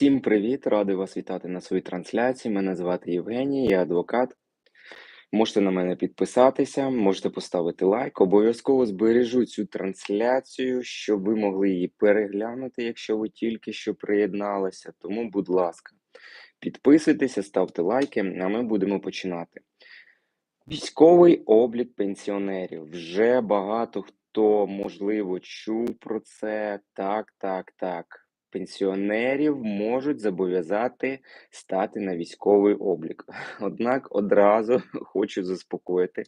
Всім привіт! Радий вас вітати на своїй трансляції. Мене звати Євгеній, я адвокат. Можете на мене підписатися, можете поставити лайк. Обов'язково збережу цю трансляцію, щоб ви могли її переглянути, якщо ви тільки що приєдналися. Тому, будь ласка, підписуйтеся, ставте лайки, а ми будемо починати. Військовий облік пенсіонерів. Вже багато хто, можливо, чув про це. Так, так, так. Пенсіонерів можуть зобов'язати стати на військовий облік. Однак одразу хочу заспокоїти.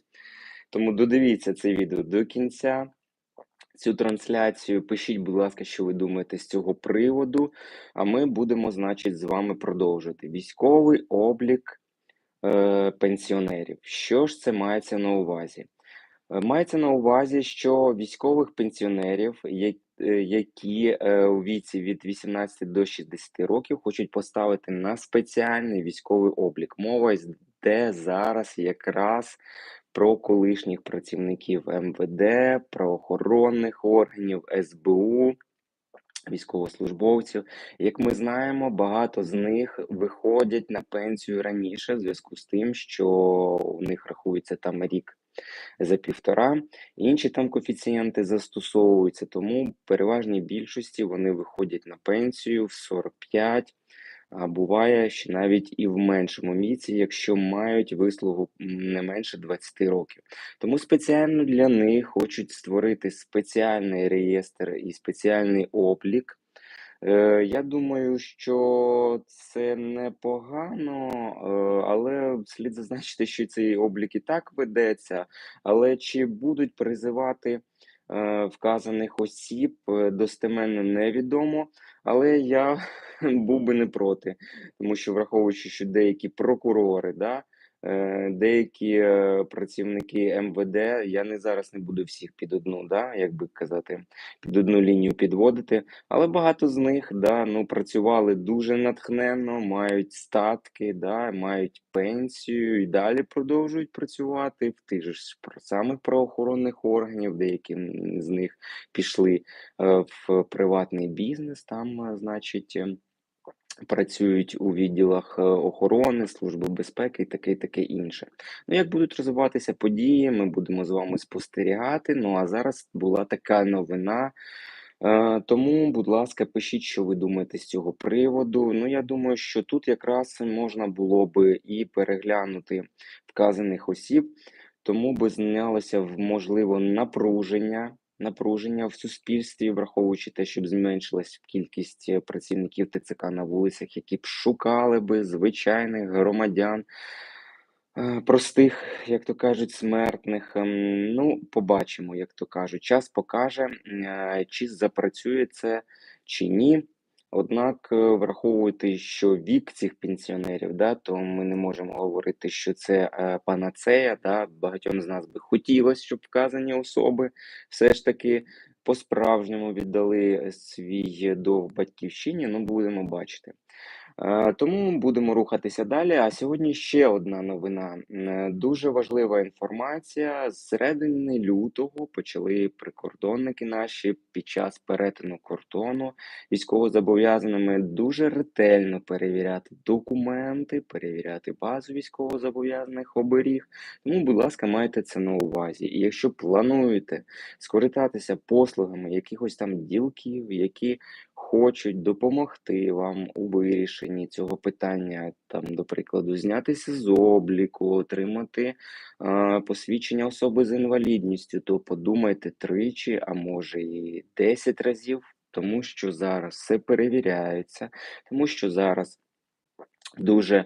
Тому додивіться це відео до кінця. Цю трансляцію пишіть, будь ласка, що ви думаєте з цього приводу. А ми будемо, значить, з вами продовжувати. Військовий облік е, пенсіонерів. Що ж це мається на увазі? Е, Мається на увазі, що військових пенсіонерів, я- е, які е, у віці від 18 до 60 років хочуть поставити на спеціальний військовий облік. Мова йде зараз якраз про колишніх працівників МВД, правоохоронних органів, СБУ, військовослужбовців. Як ми знаємо, багато з них виходять на пенсію раніше в зв'язку з тим, що у них рахується там рік за півтора. Інші там коефіцієнти застосовуються, тому в переважній більшості вони виходять на пенсію в 45, а буває ще навіть і в меншому віці, якщо мають вислугу не менше 20 років. Тому спеціально для них хочуть створити спеціальний реєстр і спеціальний облік. Е, Я думаю, що це непогано, е, але слід зазначити, що цей облік і так ведеться. Але чи будуть призивати е, вказаних осіб достеменно невідомо. Але я був би не проти, тому що враховуючи, що деякі прокурори, да, деякі е, працівники МВД, я не зараз не буду всіх під одну, да, як би казати, під одну лінію підводити. Але багато з них да, ну, працювали дуже натхненно, мають статки, да, мають пенсію і далі продовжують працювати в тих же самих правоохоронних органів. Деякі з них пішли е, в приватний бізнес, там, е, значить. Працюють у відділах е, охорони, служби безпеки і таке, і таке інше. Ну, як будуть розвиватися події, ми будемо з вами спостерігати. Ну а зараз була така новина. Е, Тому, будь ласка, пишіть, що ви думаєте з цього приводу. Ну, я думаю, що тут якраз можна було би і переглянути вказаних осіб, тому би знялося можливо напруження. Напруження в суспільстві, враховуючи те, щоб зменшилась кількість е, працівників ТЦК на вулицях, які б шукали би звичайних громадян, Е, Простих, як то кажуть, смертних. Ем, Ну, побачимо, як то кажуть. Час покаже, е, чи запрацює це, чи ні. Однак, е, враховуйте, що вік цих пенсіонерів, да, то ми не можемо говорити, що це е, панацея. Да. Багатьом з нас би хотілося, щоб вказані особи все ж таки по-справжньому віддали свій долг батьківщині. Ну, будемо бачити. Тому будемо рухатися далі. А сьогодні ще одна новина. Дуже важлива інформація. З середини лютого почали прикордонники наші під час перетину кордону військовозобов'язаними дуже ретельно перевіряти документи, перевіряти базу військовозобов'язаних оберіг. Тому, будь ласка, майте це на увазі. І якщо плануєте скористатися послугами якихось там ділків, які хочуть допомогти вам у вирішенні цього питання, там, до прикладу, знятися з обліку, отримати е, посвідчення особи з інвалідністю, то подумайте тричі, а може і 10 разів, тому що зараз все перевіряється, тому що зараз Дуже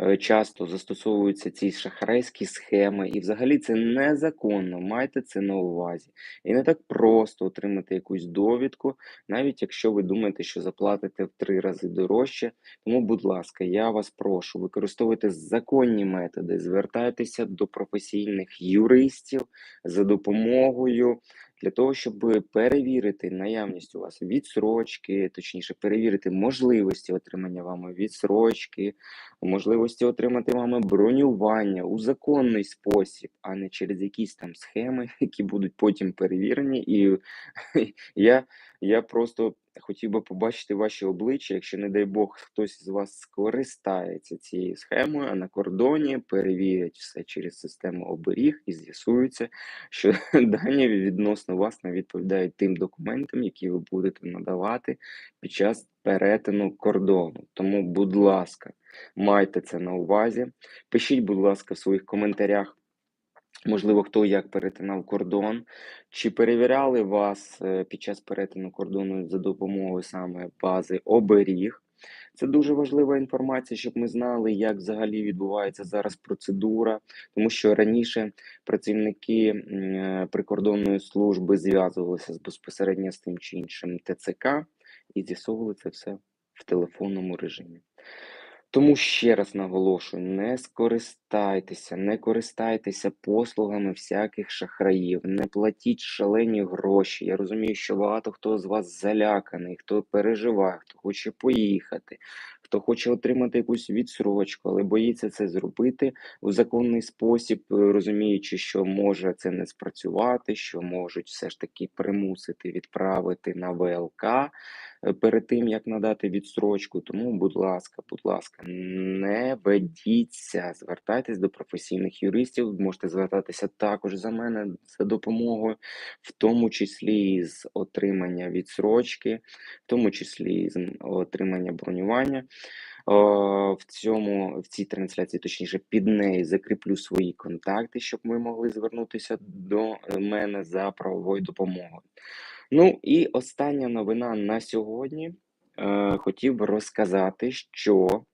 е, часто застосовуються ці шахрайські схеми, і взагалі це незаконно. Майте це на увазі. І не так просто отримати якусь довідку, навіть якщо ви думаєте, що заплатите в три рази дорожче. Тому, будь ласка, я вас прошу, використовуйте законні методи, звертайтеся до професійних юристів за допомогою для того, щоб перевірити наявність у вас відсрочки, точніше, перевірити можливості отримання вами відсрочки, можливості отримати вами бронювання у законний спосіб, а не через якісь там схеми, які будуть потім перевірені. І я, я просто хотів би побачити ваші обличчя, якщо, не дай Бог, хтось з вас скористається цією схемою, а на кордоні перевірять все через систему оберіг і з'ясується, що дані відносно вас не відповідають тим документам, які ви будете надавати під час перетину кордону. Тому, будь ласка, майте це на увазі. Пишіть, будь ласка, в своїх коментарях. Можливо, хто як перетинав кордон, чи перевіряли вас е, під час перетину кордону за допомогою саме бази оберіг. Це дуже важлива інформація, щоб ми знали, як взагалі відбувається зараз процедура, тому що раніше працівники е, прикордонної служби зв'язувалися безпосередньо з тим чи іншим ТЦК і з'ясовували це все в телефонному режимі. Тому ще раз наголошую: не скористайтеся, не користайтеся послугами всяких шахраїв, не платіть шалені гроші. Я розумію, що багато хто з вас заляканий, хто переживає, хто хоче поїхати, хто хоче отримати якусь відсрочку, але боїться це зробити у законний спосіб, розуміючи, що може це не спрацювати, що можуть все ж таки примусити відправити на ВЛК перед тим, як надати відстрочку. Тому, будь ласка, будь ласка, не ведіться, звертайтесь до професійних юристів. Можете звертатися також за мене за допомогою, в тому числі з отримання відсрочки, в тому числі з отримання бронювання. В цьому в цій трансляції, точніше, під нею закріплю свої контакти, щоб ми могли звернутися до мене за правовою допомогою. Ну і остання новина на сьогодні. Е, хотів би розказати, що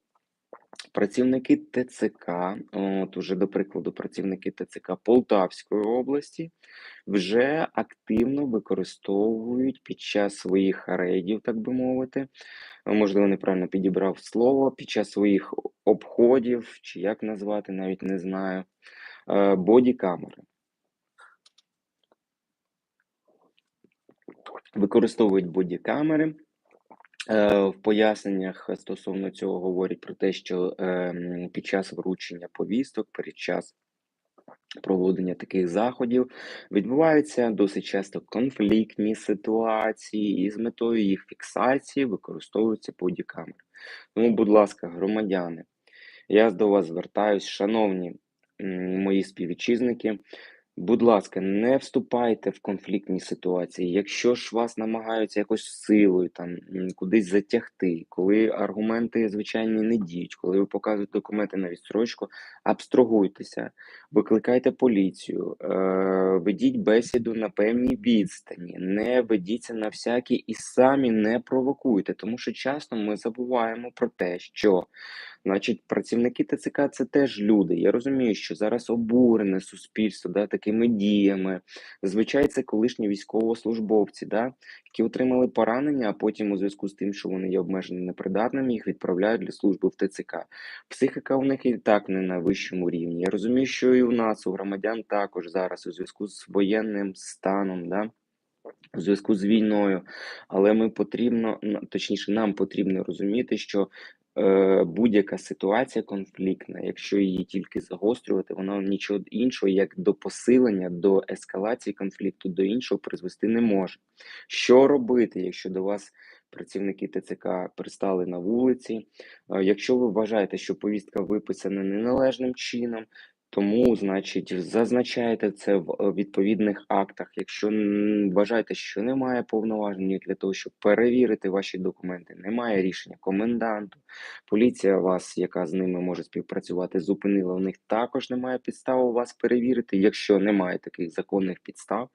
працівники ТЦК, от уже до прикладу, працівники ТЦК Полтавської області вже активно використовують під час своїх рейдів, так би мовити, можливо, неправильно підібрав слово, під час своїх обходів, чи як назвати, навіть не знаю, е, бодікамери. Використовують бодікамери. Е, В поясненнях стосовно цього говорять про те, що ем, під час вручення повісток, під час проводення таких заходів відбуваються досить часто конфліктні ситуації, і з метою їх фіксації використовуються бодікамери. Тому, будь ласка, громадяни, я до вас звертаюсь, шановні мої співвітчизники. Будь ласка, не вступайте в конфліктні ситуації. Якщо ж вас намагаються якось силою там кудись затягти, коли аргументи звичайні не діють, коли ви показуєте документи на відстрочку, абстрагуйтеся, викликайте поліцію, е, ведіть бесіду на певній відстані, не ведіться на всякі і самі не провокуйте, тому що часто ми забуваємо про те, що Значить, працівники ТЦК це теж люди. Я розумію, що зараз обурене суспільство да, такими діями. Зазвичай це колишні військовослужбовці, да, які отримали поранення, а потім у зв'язку з тим, що вони є обмежено непридатними, їх відправляють для служби в ТЦК. Психіка у них і так не на вищому рівні. Я розумію, що і у нас, у громадян, також зараз у зв'язку з воєнним станом. Да, у зв'язку з війною, але ми потрібно, точніше, нам потрібно розуміти, що будь-яка ситуація конфліктна, якщо її тільки загострювати, вона нічого іншого, як до посилення, до ескалації конфлікту, до іншого призвести не може. Що робити, якщо до вас працівники ТЦК пристали на вулиці? Е, Якщо ви вважаєте, що повістка виписана неналежним чином, тому, значить, зазначаєте це в е, відповідних актах. Якщо вважаєте, що немає повноважень для того, щоб перевірити ваші документи, немає рішення коменданту, поліція вас, яка з ними може співпрацювати, зупинила. У них також немає підстав вас перевірити, якщо немає таких законних підстав.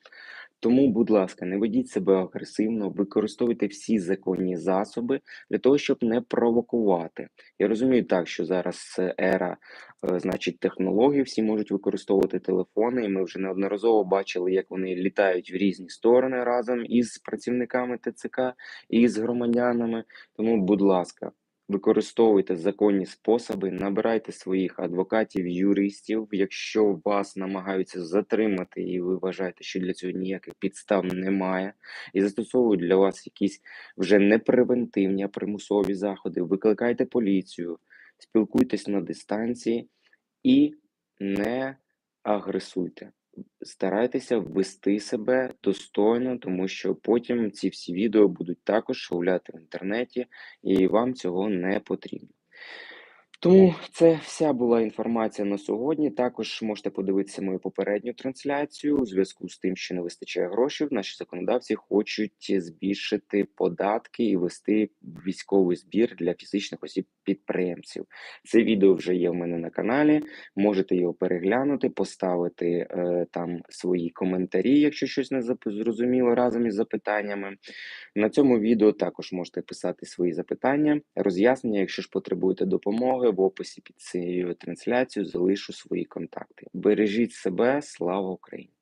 Тому, будь ласка, не ведіть себе агресивно, використовуйте всі законні засоби для того, щоб не провокувати. Я розумію так, що зараз ера Е, значить, технології всі можуть використовувати телефони, і ми вже неодноразово бачили, як вони літають в різні сторони разом із працівниками ТЦК і з громадянами. Тому, будь ласка, використовуйте законні способи, набирайте своїх адвокатів, юристів. Якщо вас намагаються затримати, і ви вважаєте, що для цього ніяких підстав немає, і застосовують для вас якісь вже не превентивні, а примусові заходи, викликайте поліцію спілкуйтесь на дистанції і не агресуйте. Старайтеся вести себе достойно, тому що потім ці всі відео будуть також шовляти в інтернеті, і вам цього не потрібно. Тому це вся була інформація на сьогодні. Також можете подивитися мою попередню трансляцію у зв'язку з тим, що не вистачає грошей. Наші законодавці хочуть збільшити податки і вести військовий збір для фізичних осіб підприємців. Це відео вже є в мене на каналі. Можете його переглянути, поставити е, там свої коментарі, якщо щось не зрозуміло разом із запитаннями. На цьому відео також можете писати свої запитання, роз'яснення. Якщо ж потребуєте допомоги, в описі під цією трансляцією залишу свої контакти. Бережіть себе, слава Україні!